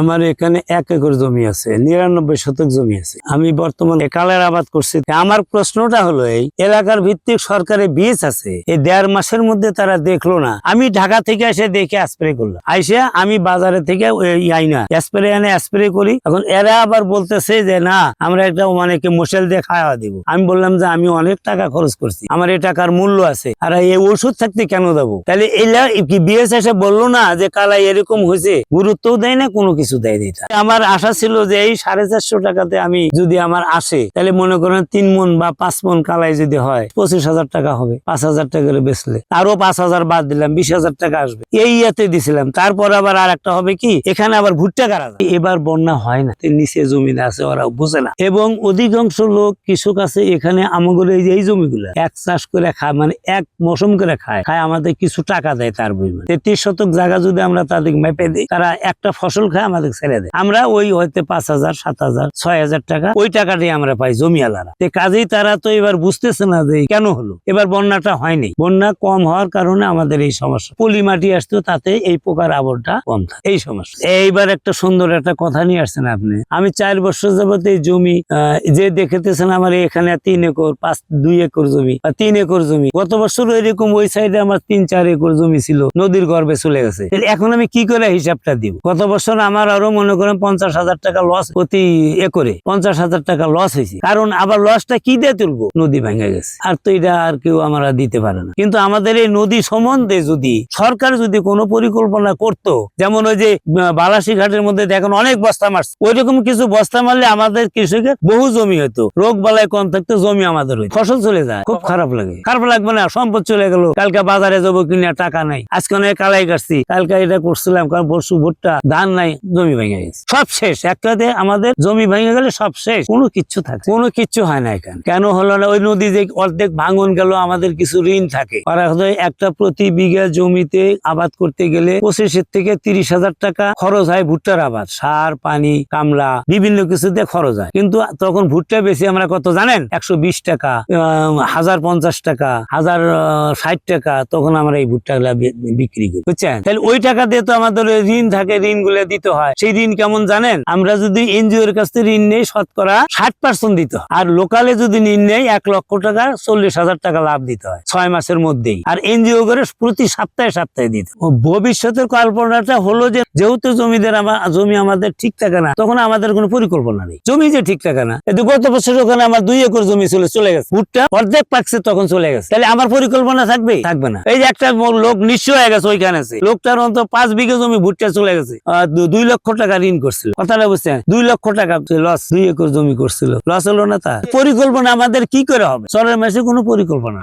আমার এখানে এক একর জমি আছে, নিরানব্বই শতক জমি আছে। আমি বর্তমানে কালের আবাদ করছি। আমার প্রশ্নটা হলো এই, এলাকার ভিত্তিক সরকারি বীজ আছে এই দেড় মাসের মধ্যে তারা দেখল না। আমি ঢাকা থেকে এসে দেখে স্প্রে করলাম। আইসে আমি বাজারে থেকে আইনা, স্প্রে এনে স্প্রে করি। এখন এরা আবার বলতেছে যে, না, আমরা একটা মানে কি মশাল দিয়ে খাওয়া দিব। আমি বললাম যে, আমি অনেক টাকা খরচ করছি। আমার এই টাকার মূল্য আছে। আর এই ওষুধ থাকতে কেন দেবো? তাহলে এলা বিএস এসে বলল না যে, কালাই এরকম হয়েছে, গুরুত্বও দেয় না কোনো কিছু? দেয় দিতা আমার আশা ছিল যে এই সাড়ে চারশো টাকাতে আমি যদি আমার আসে, তাহলে মনে করেন তিন মন বা পাঁচ মন কালাই যদি হয়, পঁচিশ হাজার টাকা হবে, পাঁচ হাজার টাকা করে বেচলে। আরও পাঁচ হাজার বাদ দিলাম, বিশ হাজার টাকা আসবে। এই ইয়াতে দিছিলাম। তারপর আবার আর একটা হবে কি, এখানে আবার ভুট্টা কারা। এবার বন্যা হয় না। নিচে জমিতে আছে, ওরা বোঝে না। এবং অধিকাংশ লোক, কৃষক আছে, এখানে আমাদের এই যে, এই জমিগুলা, এক চাষ করে খায় মানে এক মৌসুম করে খায়। খায় আমাদের কিছু টাকা দেয় তার পরিমাণ। তেত্রিশ শতক জায়গা যদি আমরা তাদের মেপে দিই, তারা একটা ফসল খায়, আমাদের ছেড়ে দেয়। আমরা ওই হয়তো পাঁচ হাজার, সাত হাজার, ছয় হাজার টাকা ওই টাকাটাই আমরা পাই জমিওয়ালারা। কাজেই তারা তো এবার বুঝতেছে না যে কেন হলো। এবার বন্যাটা হয়নি। বন্যা কম হওয়ার কারণে আমাদের এই সমস্যা। পলি মাটি আসতো, তাতে এই পোকার আবরটা কম থাকে। এই সমস্যা। এইবার একটা সুন্দর একটা কথা নিয়ে আসছেন আপনি। আমি চার বছর যাবত এই জমি যে দেখেতেছেন আমার এখানে তিন একর, পাঁচ, দুই একর জমি বা তিন একর জমি। গত বছর এরকম ওই সাইডে আমার তিন, চার একর জমি ছিল, নদীর গর্ভে চলে গেছে। এখন আমি কি করে হিসাবটা দিব? গত বছর আমার আরও মনে করেন পঞ্চাশ হাজার টাকা লস প্রতি একরে পঞ্চাশ হাজার টাকা লস হয়েছে। কারণ আবার লসটা কি দিয়ে তুলবো? নদী ভেঙে গেছে। আর তো এটা আর কেউ আমরা দিতে পারে না। কিন্তু আমাদের এই নদী সম্বন্ধে যদি সরকার যদি কোনো পরিকল্পনা করতো, যেমন ওই যে বালাসী ঘাটের মধ্যে দেখেন অনেক বস্তা মারছে। ওইরকম কিছু বস্তা মারলে আমাদের কৃষকের বহু জমি হতো রোগ বালাই কম থাকতো, জমি আমাদের হইতো। ফসল চলে যায়। খুব খারাপ লাগে। খারাপ লাগবে না, সম্পদ চলে গেল। কালকে বাজারে যাব কিনা, টাকা নাই। আজকে অনেক কালাই কাটছি। কালকে এটা করছিলাম, কারণ পরশু ভুট্টা ধান নাই। জমি ভেঙে গেছে। সব শেষ। একটাতে আমাদের জমি ভেঙে গেলে সব শেষ। কোনো কিচ্ছু থাকে কোনো কিচ্ছু হয় না এখানে। কেন হলো না? ওই নদী যে অর্ধেক ভাঙন গেল, আমাদের কিছু ঋণ থাকে। একটা প্রতি বিঘা জমিতে আবাদ করতে গেলে পঁচিশের থেকে তিরিশ হাজার টাকা খরচ হয় ভুট্টার আবাদ। সার, পানি, কামলা, বিভিন্ন কিছুতে খরচ হয়। কিন্তু তখন ভুট্টা বেশি, আমরা কত জানেন? একশো বিশ টাকা হাজার পঞ্চাশ টাকা, হাজার ষাট টাকা, তখন আমরা এই ভুট্টা গুলা বিক্রি করি। বুঝছেন? তাহলে ওই টাকা দিয়ে তো আমাদের ঋণ থাকে ঋণগুলো দিতে হয়। সেই ঋণ কেমন জানেন? আমরা যদি এনজিও এর কাছ থেকে ঋণ নেই, শতকরা ষাট পার্সেন্ট দিতে হয়। আর লোকালে যদি ঋণ নেই, এক লক্ষ টাকা চল্লিশ হাজার টাকা লাভ দিতে হয় ছয় মাসের মধ্যেই। আর এনজিও করে প্রতি সপ্তাহে সপ্তাহে দিতে ভবিষ্যতের কল্পনাটা হলো যে, যেহেতু জমিদের আমার জমি আমাদের ঠিক থাকে না, তখন আমাদের কোনো পরিকল্পনা নেই। জমি যে ঠিক থাকে না কিন্তু গত বছর ওখানে আমার দুই একর জমি ছিল চলে গেছে। ভুট্টা অর্ধেক পাকছে, তখন চলে গেছে। তাহলে আমার পরিকল্পনা থাকবে? থাকবে না। এই যে একটা লোক নিশ্চয় হয়ে গেছে ওইখানে লোকটার অন্তত পাঁচ বিঘা জমি ভুট্টা চলে গেছে। দুই লক্ষ টাকা ঋণ করছিল। কথাটা বুঝছেন? দুই লক্ষ টাকা লস দুই একর জমি করছিল। লস হলো না তা? পরিকল্পনা আমাদের কি করে হবে? চরের মাসে কোনো পরিকল্পনা